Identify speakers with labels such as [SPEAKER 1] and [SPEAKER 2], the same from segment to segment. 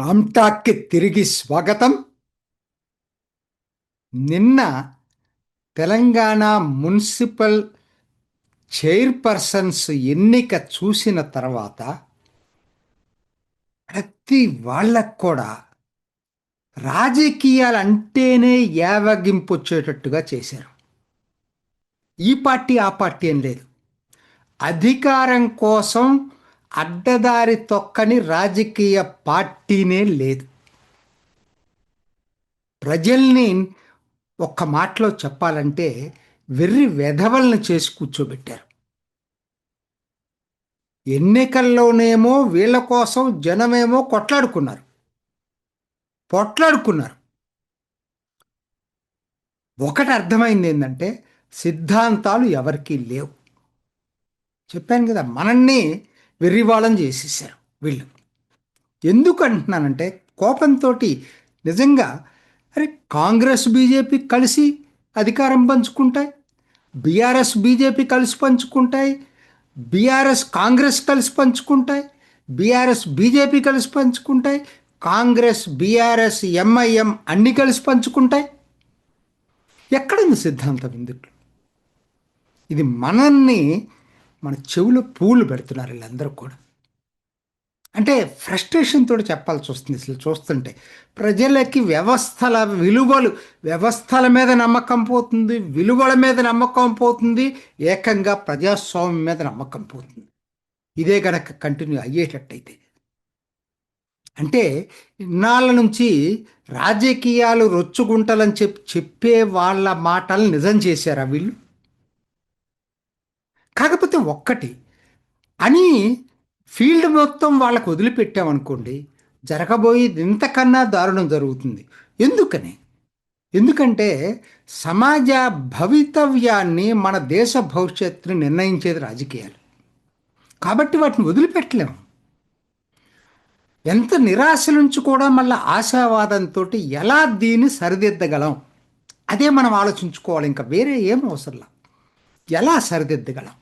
[SPEAKER 1] రామ్టాక్కి తిరిగి స్వాగతం. నిన్న తెలంగాణ మున్సిపల్ చైర్పర్సన్స్ ఎన్నిక చూసిన తర్వాత ప్రతి వాళ్ళకు కూడా రాజకీయాలు అంటేనే యావగింపు వచ్చేటట్టుగా చేశారు. ఈ పార్టీ ఆ పార్టీ అని లేదు. అధికారం కోసం అడ్డదారి తొక్కని రాజకీయ పార్టీనే లేదు. ప్రజల్ని ఒక్క మాటలో చెప్పాలంటే వెర్రి వెధవల్ని చేసి కూర్చోబెట్టారు. ఎన్నికల్లోనేమో వీళ్ళ కోసం జనమేమో కొట్లాడుకున్నారు. పొట్లాడుకున్నారు. ఒకటి అర్థమైంది ఏంటంటే సిద్ధాంతాలు ఎవరికీ లేవు. చెప్పాను కదా మనల్ని వెర్రివాళ్ళం చేసేసారు వీళ్ళు. ఎందుకు అంటున్నానంటే కోపంతో నిజంగా అరే కాంగ్రెస్ బీజేపీ కలిసి అధికారం పంచుకుంటాయి బీఆర్ఎస్ బీజేపీ కలిసి పంచుకుంటాయి బీఆర్ఎస్ కాంగ్రెస్ కలిసి పంచుకుంటాయి బీఆర్ఎస్ బీజేపీ కలిసి పంచుకుంటాయి కాంగ్రెస్ బీఆర్ఎస్ ఎంఐఎం అన్నీ కలిసి పంచుకుంటాయి. ఎక్కడుంది సిద్ధాంతం ఇందుట్లో ఇది మనల్ని మన చెవులో పూలు పెడుతున్నారు వీళ్ళందరూ కూడా. అంటే ఫ్రస్ట్రేషన్ తోటి చెప్పాల్సి వస్తుంది అసలు చూస్తుంటే. ప్రజలకి వ్యవస్థల విలువలు వ్యవస్థల మీద నమ్మకం పోతుంది విలువల మీద నమ్మకం పోతుంది ఏకంగా ప్రజాస్వామ్యం మీద నమ్మకం పోతుంది. ఇదే గనక కంటిన్యూ అయ్యేటట్టయితే. అంటే ఇన్నాళ్ళ నుంచి రాజకీయాలు రొచ్చుగుంటలని చెప్పి చెప్పే వాళ్ళ మాటలు నిజం చేశారా వీళ్ళు? కాకపోతే ఒక్కటి అని ఫీల్డ్ మొత్తం వాళ్ళకు వదిలిపెట్టామనుకోండి జరగబోయేది ఇంతకన్నా దారుణం జరుగుతుంది. ఎందుకని? ఎందుకంటే సమాజ భవితవ్యాన్ని మన దేశ భవిష్యత్తుని నిర్ణయించేది రాజకీయాలు. కాబట్టి వాటిని వదిలిపెట్టలేము. ఎంత నిరాశ నుంచి కూడా మళ్ళీ ఆశావాదంతో ఎలా దీన్ని సరిదిద్దగలం? అదే మనం ఆలోచించుకోవాలి. ఇంకా వేరే ఏం అవసరంలా? ఎలా సరిదిద్దగలం?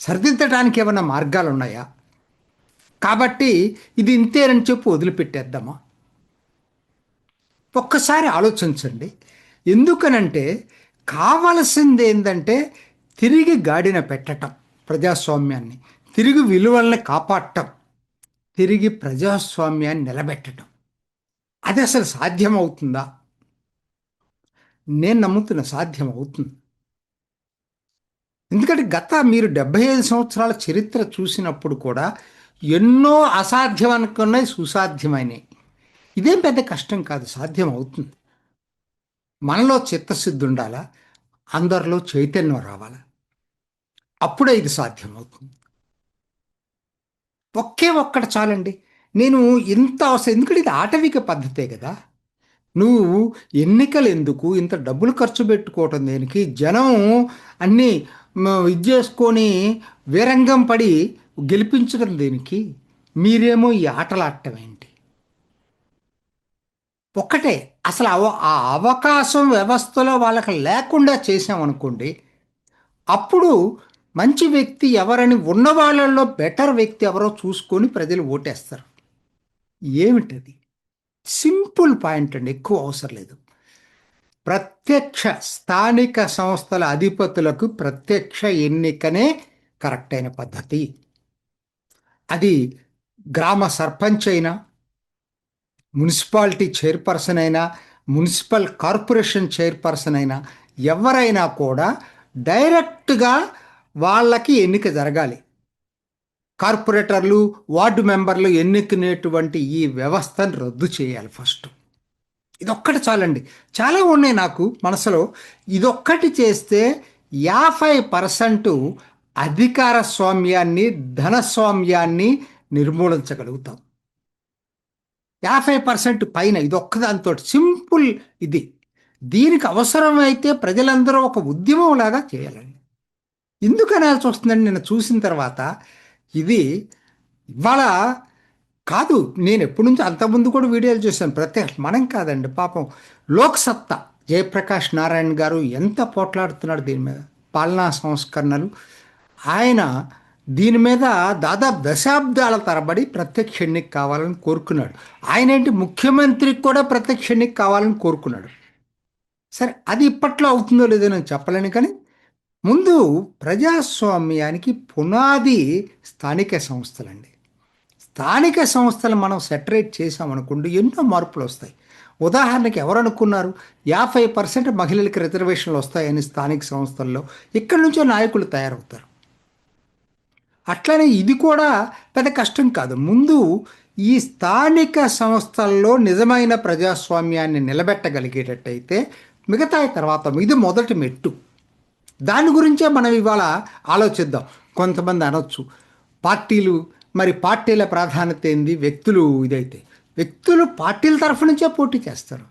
[SPEAKER 1] సరిదిద్దడానికి ఏమైనా మార్గాలు ఉన్నాయా కాబట్టి ఇది ఇంతేనని చెప్పి వదిలిపెట్టేద్దామా? ఒక్కసారి ఆలోచించండి. ఎందుకనంటే కావలసింది ఏంటంటే తిరిగి గాడిన పెట్టటం ప్రజాస్వామ్యాన్ని. తిరిగి విలువల్ని కాపాడటం. తిరిగి ప్రజాస్వామ్యాన్ని నిలబెట్టడం అది అసలు సాధ్యమవుతుందా? నేను నమ్ముతున్న సాధ్యం అవుతుంది ఎందుకంటే గత మీరు డెబ్బై ఐదు సంవత్సరాల చరిత్ర చూసినప్పుడు కూడా ఎన్నో అసాధ్యం అనుకున్నాయి సుసాధ్యమైనవి. ఇదేం పెద్ద కష్టం కాదు సాధ్యం అవుతుంది. మనలో చిత్తశుద్ధి ఉండాలా? అందరిలో చైతన్యం రావాలా? అప్పుడే ఇది సాధ్యం అవుతుంది ఒకే ఒక్కటి చాలండి. నేను ఇంత అవసరం ఎందుకంటే ఇది ఆటవిక పద్ధతే కదా. నువ్వు ఎన్నికలు ఎందుకు ఇంత డబ్బులు ఖర్చు పెట్టుకోవటం దేనికి? జనం అన్నీ ఇది చేసుకొని వీరంగం పడి గెలిపించడం దీనికి మీరేమో ఈ ఆటలాడటం ఏంటి? ఒక్కటే అసలు అవ ఆ అవకాశం వ్యవస్థలో వాళ్ళకి లేకుండా చేసామనుకోండి అప్పుడు మంచి వ్యక్తి ఎవరని ఉన్న వాళ్ళల్లో బెటర్ వ్యక్తి ఎవరో చూసుకొని ప్రజలు ఓటేస్తారు. ఏమిటది? సింపుల్ పాయింట్ అండి ఎక్కువ అవసరం లేదు. ప్రత్యక్ష స్థానిక సంస్థల అధిపతులకు ప్రత్యక్ష ఎన్నికనే కరెక్ట్ అయిన పద్ధతి. అది గ్రామ సర్పంచ్ అయినా మున్సిపాలిటీ చైర్పర్సన్ అయినా మున్సిపల్ కార్పొరేషన్ చైర్పర్సన్ అయినా ఎవరైనా కూడా డైరెక్ట్గా వాళ్ళకి ఎన్నిక జరగాలి. కార్పొరేటర్లు వార్డు మెంబర్లు ఎన్నికనేటువంటి ఈ వ్యవస్థను రద్దు చేయాలి ఫస్ట్. ఇదొక్కటి చాలండి. చాలా ఉన్నాయి నాకు మనసులో. ఇదొక్కటి చేస్తే యాభై పర్సెంట్ అధికార స్వామ్యాన్ని ధనస్వామ్యాన్ని నిర్మూలించగలుగుతాం. యాభై పర్సెంట్ పైన ఇది ఒక్కదాంతో సింపుల్ ఇది. దీనికి అవసరమైతే ప్రజలందరూ ఒక ఉద్యమం లాగా చేయాలండి. ఎందుకు అనాల్సి వస్తుందండి? నేను చూసిన తర్వాత ఇది ఇవాళ కాదు నేను ఎప్పటి నుంచో అంతకుముందు కూడా వీడియోలు చూశాను. ప్రత్యేక మనం కాదండి పాపం లోక్సత్తా జయప్రకాష్ నారాయణ గారు ఎంత పోట్లాడుతున్నాడు దీని మీద. పాలనా సంస్కరణలు. ఆయన దీని మీద దాదాపు దశాబ్దాల తరబడి ప్రత్యక్ష ఎన్నిక కావాలని కోరుకున్నాడు. ఆయన ఏంటి ముఖ్యమంత్రికి కూడా ప్రత్యక్ష ఎన్నిక కావాలని కోరుకున్నాడు. సరే అది ఇప్పట్లో అవుతుందో లేదో నేను చెప్పలేను కానీ ముందు ప్రజాస్వామ్యానికి పునాది స్థానిక సంస్థలండి. స్థానిక సంస్థలు మనం సెటరేట్ చేసామనుకోండి ఎన్నో మార్పులు వస్తాయి. ఉదాహరణకి ఎవరు అనుకున్నారు యాభై పర్సెంట్ మహిళలకి రిజర్వేషన్లు వస్తాయని స్థానిక సంస్థల్లో ఇక్కడి నుంచో నాయకులు తయారవుతారు. అట్లనే ఇది కూడా పెద్ద కష్టం కాదు. ముందు ఈ స్థానిక సంస్థల్లో నిజమైన ప్రజాస్వామ్యాన్ని నిలబెట్టగలిగేటట్టయితే మిగతా తర్వాత ఇది మొదటి మెట్టు. దాని గురించే మనం ఇవాళ ఆలోచిద్దాం. కొంతమంది అనొచ్చు పార్టీలు మరి పార్టీల ప్రాధాన్యత ఏంది? వ్యక్తులు ఇదైతే. వ్యక్తులు పార్టీల తరఫు నుంచే పోటీ చేస్తారు.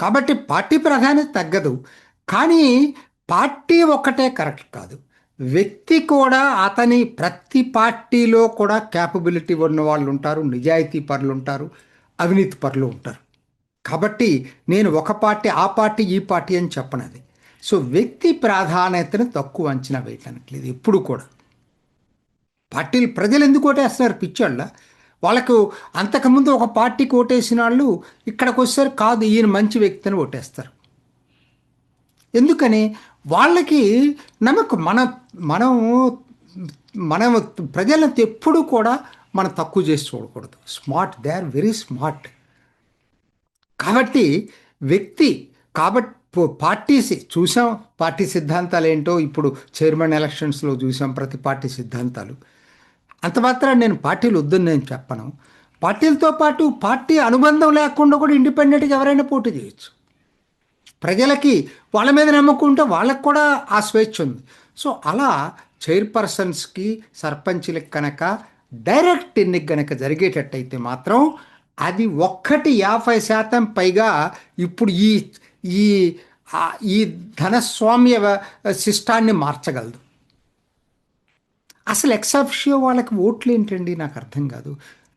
[SPEAKER 1] కాబట్టి పార్టీ ప్రాధాన్యత తగ్గదు. కానీ పార్టీ ఒక్కటే కరెక్ట్ కాదు. వ్యక్తి కూడా అతని ప్రతి పార్టీలో కూడా క్యాపబిలిటీ ఉన్న వాళ్ళు ఉంటారు నిజాయితీ పరులు ఉంటారు అవినీతి పరులు ఉంటారు. కాబట్టి నేను ఒక పార్టీ ఆ పార్టీ ఈ పార్టీ అని చెప్పనది. సో వ్యక్తి ప్రాధాన్యతను తక్కువ అంచనా వేయటానికి లేదు ఎప్పుడు కూడా. పార్టీలు ప్రజలు ఎందుకు ఓటేస్తున్నారు పిచ్చోళ్ళ? వాళ్ళకు అంతకుముందు ఒక పార్టీకి ఓటేసిన వాళ్ళు ఇక్కడికి వస్తారు కాదు ఈయన మంచి వ్యక్తి అని ఓటేస్తారు. ఎందుకని? వాళ్ళకి నమ్మకం. మన మనం మనం ప్రజలను ఎప్పుడు కూడా మనం తక్కువ చేసి చూడకూడదు. Smart they are very smart. కాబట్టి వ్యక్తి కాబట్టి పార్టీస్ చూసాం పార్టీ సిద్ధాంతాలు ఏంటో ఇప్పుడు చైర్మన్ ఎలక్షన్స్లో చూసాం ప్రతి పార్టీ సిద్ధాంతాలు. అంత మాత్రం నేను పార్టీలు వద్దని నేను చెప్పను. పార్టీలతో పాటు పార్టీ అనుబంధం లేకుండా కూడా ఇండిపెండెంట్గా ఎవరైనా పోటీ చేయొచ్చు. ప్రజలకి వాళ్ళ మీద నమ్మకం ఉంటే వాళ్ళకు కూడా ఆ స్వేచ్ఛ ఉంది. సో అలా చైర్పర్సన్స్కి సర్పంచ్లకి కనుక డైరెక్ట్ ఎన్నిక కనుక జరిగేటట్టయితే మాత్రం అది ఒక్కటి యాభై శాతం పైగా ఇప్పుడు ఈ ఈ ఈ ధనస్వామ్య శిష్టాన్ని మార్చగలదు. అసలు ఎక్సెప్షియో వాళ్ళకి ఓట్లు ఏంటండి నాకు అర్థం కాదు.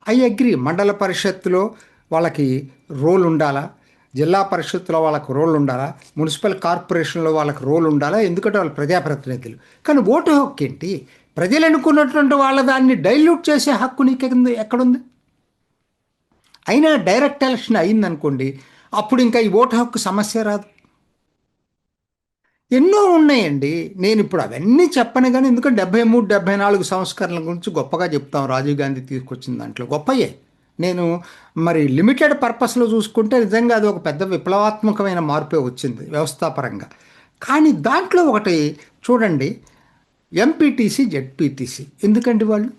[SPEAKER 1] ఐ అగ్రి మండల పరిషత్తులో వాళ్ళకి రోల్ ఉండాలా? జిల్లా పరిషత్తులో వాళ్ళకి రోల్ ఉండాలా? మున్సిపల్ కార్పొరేషన్లో వాళ్ళకి రోల్ ఉండాలా? ఎందుకంటే వాళ్ళు ప్రజాప్రతినిధులు. కానీ ఓటు హక్కు ఏంటి? ప్రజలు అనుకున్నటువంటి వాళ్ళ దాన్ని డైల్యూట్ చేసే హక్కు నీకు ఎక్కడుంది? అయినా డైరెక్ట్ ఎలక్షన్ అయిందనుకోండి అప్పుడు ఇంకా ఈ ఓటు హక్కు సమస్య రాదు. ఎన్నో ఉన్నాయండి. నేను ఇప్పుడు అవన్నీ చెప్పను కానీ ఎందుకంటే డెబ్బై మూడు డెబ్బై నాలుగు సంస్కరణల గురించి గొప్పగా చెప్తాం. రాజీవ్ గాంధీ తీసుకొచ్చిన దాంట్లో గొప్పయే. నేను మరి లిమిటెడ్ పర్పస్లో చూసుకుంటే నిజంగా అది ఒక పెద్ద విప్లవాత్మకమైన మార్పే వచ్చింది వ్యవస్థాపరంగా. కానీ దాంట్లో ఒకటి చూడండి. MPTC ZPTC. ఎందుకండి వాళ్ళు?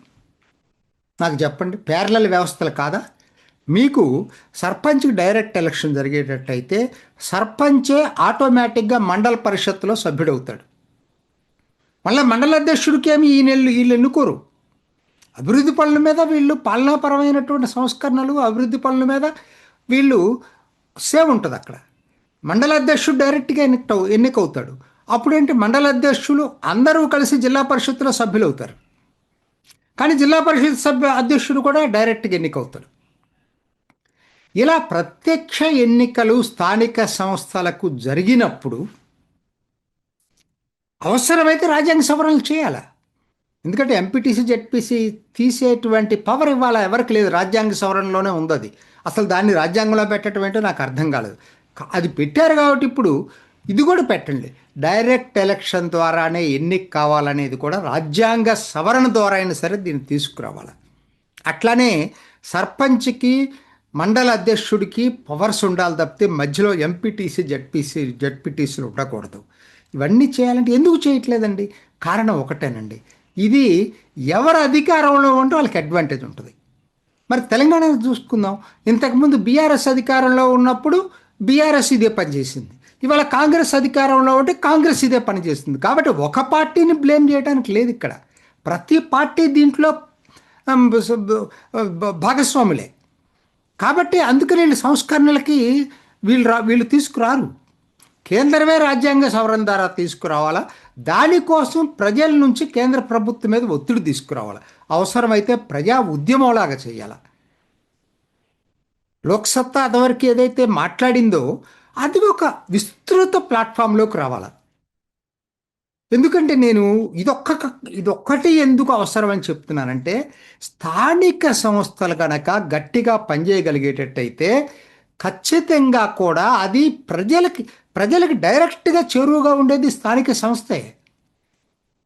[SPEAKER 1] నాకు చెప్పండి. పేర్లల వ్యవస్థలు కాదా? మీకు సర్పంచ్కి డైరెక్ట్ ఎలక్షన్ జరిగేటట్టయితే సర్పంచే ఆటోమేటిక్గా మండల పరిషత్తులో సభ్యుడవుతాడు. మళ్ళీ మండల అధ్యక్షుడికేమి ఏమి ఈ వీళ్ళు ఎన్నుకోరు అభివృద్ధి పనుల మీద వీళ్ళు పాలనాపరమైనటువంటి సంస్కరణలు అభివృద్ధి పనుల మీద వీళ్ళు సేవ్ ఉంటుంది అక్కడ. మండల అధ్యక్షుడు డైరెక్ట్గా ఎన్నిక ఎన్నికవుతాడు. అప్పుడేంటి? మండల అధ్యక్షులు అందరూ కలిసి జిల్లా పరిషత్తులో సభ్యులు అవుతారు కానీ జిల్లా పరిషత్ సభ్య అధ్యక్షుడు కూడా డైరెక్ట్గా ఎన్నికవుతాడు. ఇలా ప్రత్యక్ష ఎన్నికలు స్థానిక సంస్థలకు జరిగినప్పుడు అవసరమైతే రాజ్యాంగ సవరణలు చేయాలా? ఎందుకంటే ఎంపీటీసీ జెడ్పీసీ తీసేటువంటి పవర్ ఇవ్వాలా? ఎవరికి లేదు. రాజ్యాంగ సవరణలోనే ఉంది అది. అసలు దాన్ని రాజ్యాంగంలో పెట్టడం ఏంటో నాకు అర్థం కాలేదు. అది పెట్టారు కాబట్టి ఇప్పుడు ఇది కూడా పెట్టండి. డైరెక్ట్ ఎలక్షన్ ద్వారానే ఎన్నిక కావాలనేది కూడా రాజ్యాంగ సవరణ ద్వారా అయినా సరే దీన్ని తీసుకురావాలి? అట్లానే సర్పంచ్కి మండల అధ్యక్షుడికి పవర్స్ ఉండాలి తప్పితే మధ్యలో ఎంపీటీసీ జడ్పీసీ జడ్పీటీసీలు ఉండకూడదు. ఇవన్నీ చేయాలంటే ఎందుకు చేయట్లేదండి? కారణం ఒకటేనండి. ఇది ఎవరు అధికారంలో ఉంటే వాళ్ళకి అడ్వాంటేజ్ ఉంటుంది. మరి తెలంగాణ చూసుకుందాం. ఇంతకుముందు బీఆర్ఎస్ అధికారంలో ఉన్నప్పుడు బీఆర్ఎస్ ఇదే పనిచేసింది ఇవాళ కాంగ్రెస్ అధికారంలో ఉంటే కాంగ్రెస్ ఇదే పనిచేస్తుంది కాబట్టి ఒక పార్టీని బ్లేమ్ చేయడానికి లేదు ఇక్కడ. ప్రతి పార్టీ దీంట్లో భాగస్వాములే. కాబట్టి అందుకని వీళ్ళు సంస్కరణలకి వీళ్ళు రా వీళ్ళు తీసుకురారు. కేంద్రమే రాజ్యాంగ సవరణ ద్వారా తీసుకురావాలా? దానికోసం ప్రజల నుంచి కేంద్ర ప్రభుత్వం మీద ఒత్తిడి తీసుకురావాలి? అవసరమైతే ప్రజా ఉద్యమంలాగా చేయాలి? లోక్సత్తా అదివరకు ఏదైతే మాట్లాడిందో అది ఒక విస్తృత ప్లాట్ఫామ్లోకి రావాలి? ఎందుకంటే నేను ఇదొక్క ఇదొక్కటి ఎందుకు అవసరం అని చెప్తున్నానంటే స్థానిక సంస్థలు కనుక గట్టిగా పనిచేయగలిగేటట్టయితే ఖచ్చితంగా కూడా అది ప్రజలకి ప్రజలకు డైరెక్ట్గా చేరువుగా ఉండేది స్థానిక సంస్థే.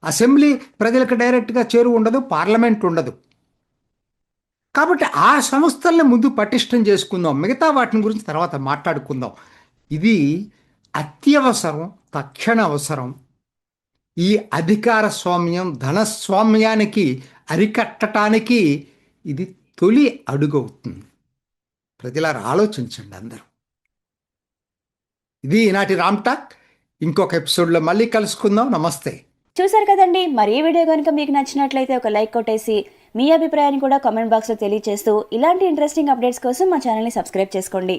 [SPEAKER 1] అసెంబ్లీ ప్రజలకు డైరెక్ట్గా చేరువు ఉండదు పార్లమెంట్ ఉండదు. కాబట్టి ఆ సంస్థల్ని ముందు పటిష్టం చేసుకుందాం. మిగతా వాటిని గురించి తర్వాత మాట్లాడుకుందాం. ఇది అత్యవసరం తక్షణ అవసరం ఈ అధికార స్వామ్యం ధనస్వామ్యానికి అరికట్టడానికి ఇది తొలి అడుగు అవుతుంది. ఆలోచించండి అందరూ. ఇది ఈనాటి రామ్ టాక్. ఇంకొక ఎపిసోడ్లో మళ్ళీ కలుసుకుందాం. నమస్తే.
[SPEAKER 2] చూసారు కదండి మరి ఈ వీడియో కనుక మీకు నచ్చినట్లయితే ఒక లైక్ కొట్టేసి మీ అభిప్రాయాన్ని కూడా కామెంట్ బాక్స్లో తెలియజేస్తూ ఇలాంటి ఇంట్రెస్టింగ్ అప్డేట్స్ కోసం మా ఛానల్ని సబ్స్క్రైబ్ చేసుకోండి.